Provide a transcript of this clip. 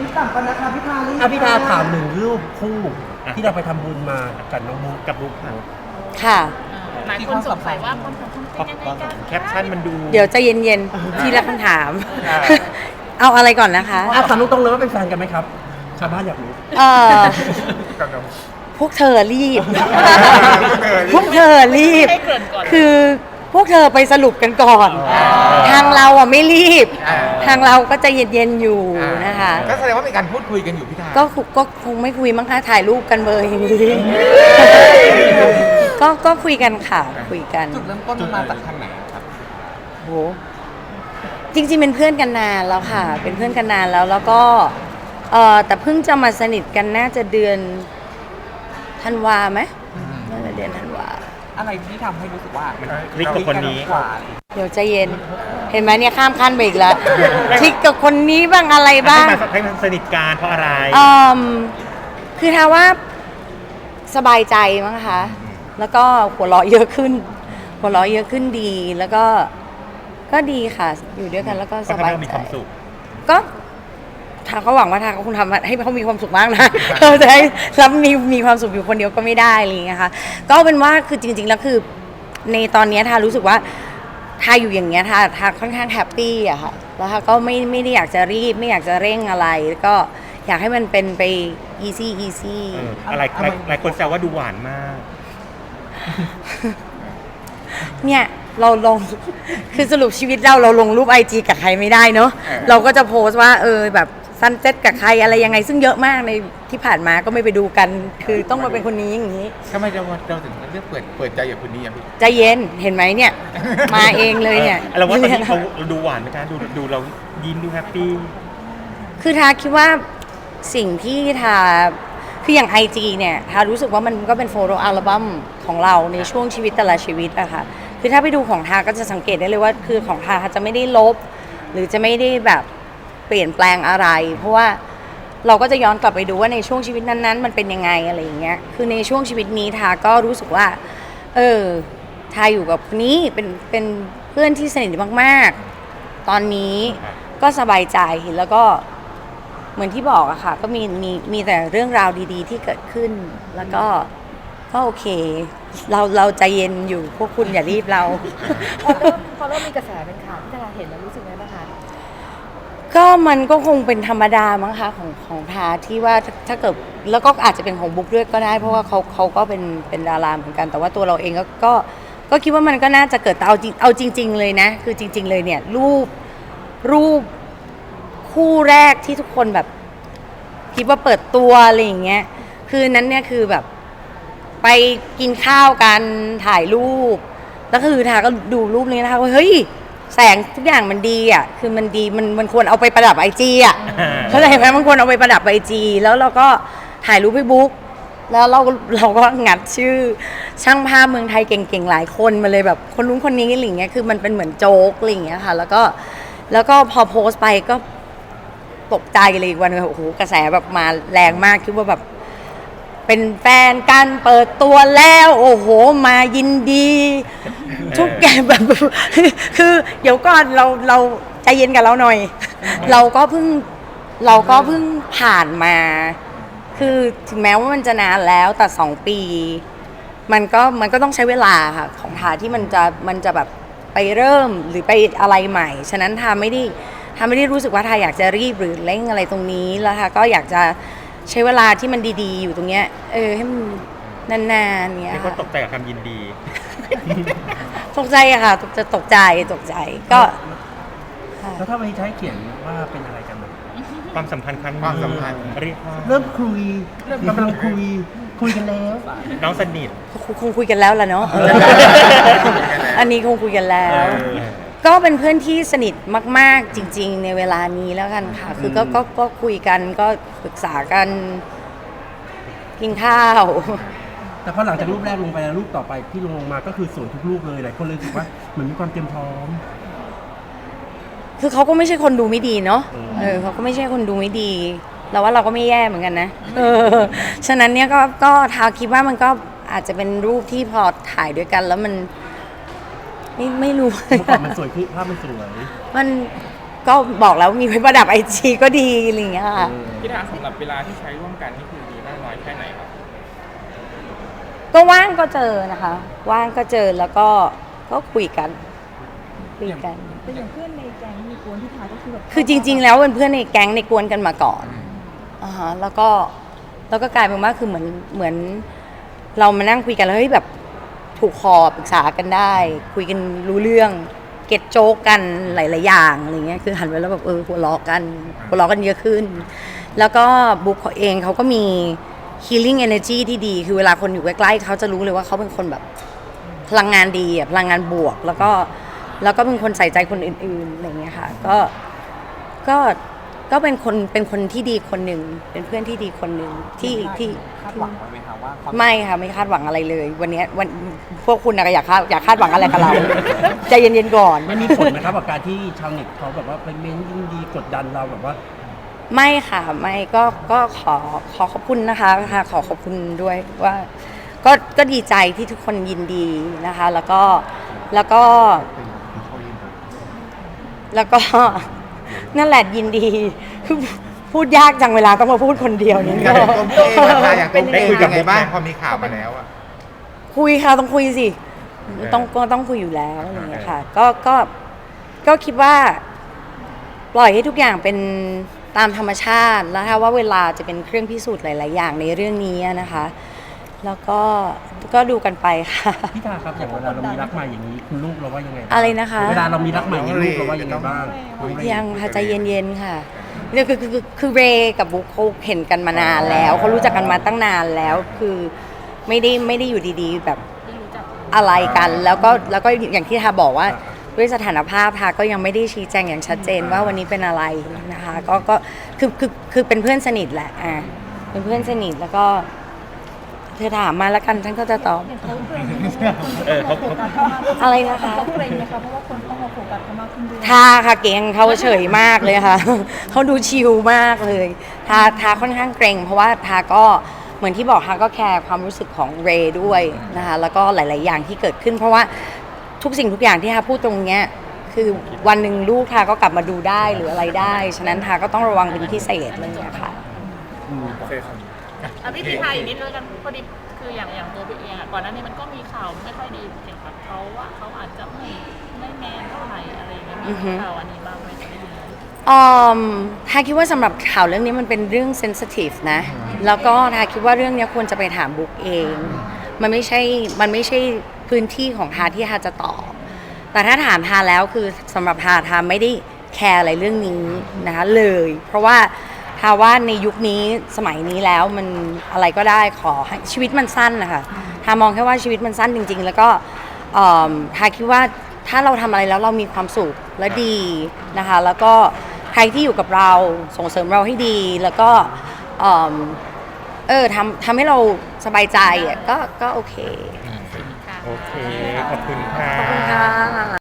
นี้ต่ำกันนะคะพี่ทารีอะพี่ทาถามหนึ่งรูปคู่ที่เราไปทำบุญมากับน้องบุ๊กกับบุ๊กครับค่ะ หลายคนสงสัยว่าความสัมพันธ์เป็นยังไงกันแคปชั่นมันดู เดี๋ยวใจะเย็นๆ ทีละคำถามอ่าเอาอะไรก่อนนะคะอะถามตรงๆเลยว่าเป็นแฟนกันไหมครับ ชาวบ้านอยากรู้เออกับน้องพวกเธอรีบเออพวกเธอรีบให้เกริ่นก่อนคือ พวกเธอไปสรุปกันก่อน ทางเราอะไม่รีบ อ่า ทางเราก็ใจะเย็นๆอยู่นะคะ ก็แสดงว่ามีการพูดคุยกันอยู่พี่ทาก็คุก็คงไม่คุยมั้งคะถ่ายรูปกันเบอร์อย่างนี้ก็ก็คุยกันค่ะคุยกัน จุดเริ่มต้นมันมาจากทางไหนครับโหจริงๆเป็นเพื่อนกันนานแล้วค่ะ เป็นเพื่อนกันนานแล้วแล้วก็เออแต่เพิ่งจะมาสนิทกันน่าจะเดือนธันวาไหม อะไรที่ทำให้รู้สึกว่ามันคลิกกับคนนี้ กว่าเดี๋ยวใจเย็น เห็นไหมเนี่ยข้ามขั้นไปอีกแล้วคลิกกับคนนี้บ้างอะไรบ้าง ให้มันให้มันสนิทกันเพราะอะไร เอ่มคือถ้าว่าสบายใจมั้งคะ แล้วก็หัวเราะเยอะขึ้น หัวเราะเยอะขึ้นดี แล้วก็ก็ดีค่ะ อยู่ด้วยกันแล้วก็สก็ทำบายให้เรามีใจความสุขก็ ทางเขาหวังว่าทางเขาคงทำให้เขามีความสุขมากนะเขาจะให้รับมีมีความสุขอยู่คนเดียวก็ไม่ได้อะไรอย่างเงี้ยค่ะก็เป็นว่าคือจริง ๆ แล้วคือในตอนเนี้ยทารู้สึกว่าทาอยู่อย่างเงี้ยทาทาค่อนข้างแฮปปี้อะค่ะแล้วทาก็ไม่ไม่ได้อยากจะรีบ ไม่อยากจะเร่งอะไรก็อยากให้มันเป็นไป easy easy เอออะไรหลายหลายคนแซวว่าดูหวานมาก เนี่ยเราลง คือสรุปชีวิตเราเราลงรูปไอจีกับใครไม่ได้เนอะเออเราก็จะโพสต์ว่าเออแบบ ซันเซ็ตกับใครอะไรยังไง ซึ่งเยอะมากในที่ผ่านมาก็ไม่ไปดูกัน คือต้องมาเป็นคนนี้อย่างนี้ ทำไมเราเราถึงเลือกเปิดเปิดใจกับคนนี้อะพี่ใจเย็นเห็นไหมเนี่ย มาเองเลยเนี่ยเราว่าตอนนี้เขาดูหวานไหมคะดูดูเรายิ้มดูแฮปปี้ คือทาคิดว่าสิ่งที่ทาคืออย่าง IG เนี่ยทารู้สึกว่ามันก็เป็นโฟโตอัลบั้มของเราในช่วงชีวิตแต่ละชีวิตอะค่ะคือถ้าไปดูของทาก็จะสังเกตได้เลยว่า คือของทาทาจะไม่ได้ลบ หรือจะไม่ได้แบบ เปลี่ยนแปลงอะไร เพราะว่าเราก็จะย้อนกลับไปดูว่าในช่วงชีวิตนั้นๆ มันเป็นยังไงอะไรอย่างเงี้ยคือในช่วงชีวิตนี้ทาก็รู้สึกว่า เออทาอยู่กับคนนี้เป็นเป็นเพื่อนที่สนิทมากๆ ตอนนี้ก็สบายใจแล้วก็เหมือนที่บอกอะค่ะ ก็มีมีมีแต่เรื่องราวดี ๆ ที่เกิดขึ้น แล้วก็ก็โอเค เราเราใจเย็นอยู่พวกคุณอย่ารีบเรา พอเริ่มพอเริ่มมีกระแสเป็นข่าวที่ดาราเห็นแล้วรู้สึกไงบ้างคะ ก็มันก็คงเป็นธรรมดามั้งคะของของทาที่ว่าถ้าเกิดแล้วก็อาจจะเป็นของบุ๊กด้วยก็ได้ เพราะว่าเขาเขาก็เป็นเป็นดาราเหมือนกัน แต่ว่าตัวเราเองก็ก็ก็คิดว่ามันก็น่าจะเกิดแต่เอาจริงเอาจริง ๆ เลยนะ คือจริง ๆ เลยเนี่ยรูปรูปคู่แรกที่ทุกคนแบบ คิดว่าเปิดตัวอะไรอย่างเงี้ยคือนั้นเนี่ยคือแบบไปกินข้าวกันถ่ายรูป แล้วคือทาก็ดูรูปนี้นะคะว่าเฮ้ย แสงทุกอย่างมันดีอะคือมันดีมันมันควรเอาไปประดับไอจีอะเข้าใจไหมมันควรเอาไปประดับไอจีแล้วเราก็ถ่ายรูปให้บุ๊กแล้วเราเราก็งัดชื่อ ช่างภาพเมืองไทยเก่งๆหลายคนมาเลยแบบคนนู้นคนนี้อะไรอย่างเงี้ยคือมันเป็นเหมือนโจ๊กอะไรอย่างเงี้ยค่ะ แล้วก็แล้วก็พอโพสต์ไปก็ตกใจเลยอีกวันหนึ่งโอ้โหกระแสแบบมาแรงมากคิดว่าแบบ เป็นแฟนกันเปิดตัวแล้ว โอ้โห มายินดี ทุกอย่างแบบ คือเดี๋ยวก่อนเราเราใจเย็นกับเราหน่อย เราก็เพิ่งเราก็เพิ่งผ่านมา คือถึงแม้ว่ามันจะนานแล้วแต่สองปี มันก็มันก็ต้องใช้เวลาค่ะของทาที่มันจะมันจะแบบไปเริ่มหรือไปอะไรใหม่ ฉะนั้นทาไม่ได้ทาไม่ได้รู้สึกว่าทาอยากจะรีบหรือเร่งอะไรตรงนี้แล้วทาก็อยากจะ ใช้เวลาที่มันดีๆ อยู่ตรงเนี้ย เออให้มันนานๆเนี้ยมีคนค่ะตกใจกับคำยินดี ตกใจอะค่ะตกจะตกใจตกใจก็ค่ะแล้วถ้าวันนี้จะให้เขียนว่าเป็นอะไรกันบ้างความสัมพันธ์ครั้งนี้ความสัมพันธ์ เรียกว่าเริ่มคุยกำลังคุย คุยกันแล้ว น้องสนิท คงคงคุยกันแล้วล่ะเนาะ อันนี้คงคุยกันแล้ว เออ ก็เป็นเพื่อนที่สนิทมาก ๆ จริง ๆ ในเวลานี้แล้วกันค่ะ คือก็ก็ก็คุยกันก็ปรึกษากันกินข้าว แต่พอหลังจากรูปแรกลงไปแล้วรูปต่อไปที่ลงลงมาก็คือสวยทุกรูปเลยหลายคนเลยรู้สึกว่าเหมือนมีความเตรียมพร้อม คือเขาก็ไม่ใช่คนดูไม่ดีเนาะอืมเออเขาก็ไม่ใช่คนดูไม่ดี เราว่าเราก็ไม่แย่เหมือนกันนะ เออ ฉะนั้นเนี่ยก็ก็ทาคิดว่ามันก็อาจจะเป็นรูปที่พอถ่ายด้วยกันแล้วมัน ไม่ไม่รู้ เมื่อก่อนมันสวยขึ้นภาพมันสวยมันก็บอกแล้วมีไว้ประดับไอจีก็ดีอะไรอย่างเงี้ยค่ะ พี่ทาสำหรับเวลาที่ใช้ร่วมกันนี่คือดีมากน้อยแค่ไหนครับ ก็ว่างก็เจอนะคะ ว่างก็เจอแล้วก็ก็คุยกันคุยกันเป็นอย่างเพื่อนในแก๊งมีกวนพิธาก็คือแบบคือจริง ๆ แล้วเป็นเพื่อนในแก๊งในกวนกันมาก่อนอ่าฮะแล้วก็แล้วก็กลายเป็นว่าคือเหมือนเหมือน เรามานั่งคุยกันแล้วเฮ้ยแบบ ถูกคอปรึกษากันได้ คุยกันรู้เรื่อง เก็ตโจ๊กกันหลาย ๆ อย่างอะไรเงี้ยคือหันไปแล้วแบบเออหัวเราะกันหัวเราะกันเยอะขึ้น แล้วก็บุ๊กเขาเองเขาก็มี healing energy ที่ดี คือเวลาคนอยู่ใกล้ๆเขาจะรู้เลยว่าเขาเป็นคนแบบพลังงานดีอะพลังงานบวก แล้วก็แล้วก็เป็นคนใส่ใจคนอื่นๆอะไรเงี้ยค่ะ ก็ก็ ก็เป็นคนเป็นคนที่ดีคนหนึ่งเป็นเพื่อนที่ดีคนหนึ่งที่ที่คาดหวังไว้ไหมคะว่าความไม่ค่ะไม่คาดหวังอะไรเลย วันเนี้ยวันพวกคุณนะก็อยากคาดอยากคาดหวังอะไรกับเรา ใจเย็นๆก่อน มันมีผลไหมครับกับการที่ชาวเน็ตเขาแบบว่าไปเม้นยิ่งดีกดดันเราแบบว่า ไม่ค่ะไม่ก็ก็ขอขอขอบคุณนะคะค่ะขอขอบคุณด้วยว่า ก็ก็ดีใจที่ทุกคนยินดีนะคะ แล้วก็แล้วก็ แล้วก็ นั่นแหละยินดีพูดยากจังเวลาต้องมาพูดคนเดียวนี่ อย่างตัวเองอะค่ะอย่างตัวได้เองคุยกับยังไงบ้างบุ๊คไหมพอมีข่าวมาแล้วอะคุยค่ะต้องคุยสิต้องก็ต้องคุยอยู่แล้วอะไรอย่างเงี้ยค่ะ ก็ก็ก็คิดว่า ปล่อยให้ทุกอย่างเป็นตามธรรมชาติแล้วถ้าว่าเวลาจะเป็นเครื่องพิสูจน์หลาย ๆ อย่างในเรื่องนี้นะคะ แล้วก็ก็ดูกันไปค่ะ พี่ทาครับอย่างเวลาเรามีรักใหม่อย่างนี้คุณลูกเราว่ายังไงบ้างอะไรนะคะ เวลาเรามีรักใหม่อย่างนี้ลูกเราว่ายังไงบ้างยังค่ะใจเย็นๆค่ะเนี่ยคือคือคือคือเรย์กับบุ๊คเขาเห็นกันมานานแล้วเขารู้จักกันมาตั้งนานแล้วคือไม่ได้ไม่ได้อยู่ดีๆ แบบอะไรกัน แล้วก็แล้วก็อย่างที่ทาบอกว่าด้วยสถานภาพทาก็ยังไม่ได้ชี้แจงอย่างชัดเจนว่าวันนี้เป็นอะไรนะคะ ก็ก็คือคือคือเป็นเพื่อนสนิทแหละอะเป็นเพื่อนสนิทแล้วก็ เธอถามมาแล้วกันฉันก็จะตอบอย่างเขาเกรงเออเขาเขา อะไรนะคะ เขาเกรงนะคะเพราะว่าคนต้องมาโฟกัสเขามากขึ้นด้วยทาค่ะเก่งเขาเฉยมากเลยค่ะ เขาดูชิลมากเลยทาทาค่อนข้างเกรง เพราะว่าทาก็เหมือนที่บอกทาก็แคร์ความรู้สึกของเรย์ด้วยนะคะแล้วก็หลาย ๆ อย่างที่เกิดขึ้น เพราะว่าทุกสิ่งทุกอย่างที่ทาพูดตรงเนี้ยคือวันหนึ่งลูกทาก็กลับมาดูได้หรืออะไรได้ ฉะนั้นทาก็ต้องระวังเป็นพิเศษอะไรอย่างเงี้ยค่ะ โอเคครับ อะพี่พีไทยอีกนิดแล้วกันพอดีคืออย่างอย่างตัวพี่เองอะก่อนหน้านี้มันก็มีข่าวไม่ค่อยดีเกี่ยวกับเขาว่าเขาอาจจะไม่ไม่แมนเท่าไหร่อะไรอย่างเงี้ยมีอือฮึ ข่าวอันนี้บ้างไหมได้ยินไหมอืมทาคิดว่าสำหรับข่าวเรื่องนี้มันเป็นเรื่องเซนซิทีฟนะ แล้วก็ทาคิดว่าเรื่องนี้ควรจะไปถามบุ๊กเอง มันไม่ใช่ มันไม่ใช่พื้นที่ของทาที่ทาจะตอบ แต่ถ้าถามทาแล้วคือสำหรับทาทาไม่ได้แคร์อะไรเรื่องนี้นะคะเลย เพราะว่า ทาว่าในยุคนี้สมัยนี้แล้วมันอะไรก็ได้ขอให้ชีวิตมันสั้นนะคะทามองแค่ว่าชีวิตมันสั้นจริง ๆ แล้วก็เอิ่มทาคิดว่าถ้าเราทำอะไรแล้วเรามีความสุขและดีนะคะ แล้วก็ใครที่อยู่กับเราส่งเสริมเราให้ดีแล้วก็เอิ่มเออทำทำให้เราสบายใจอะก็ก็โอเค โอเค ขอบคุณค่ะ ขอบคุณค่ะ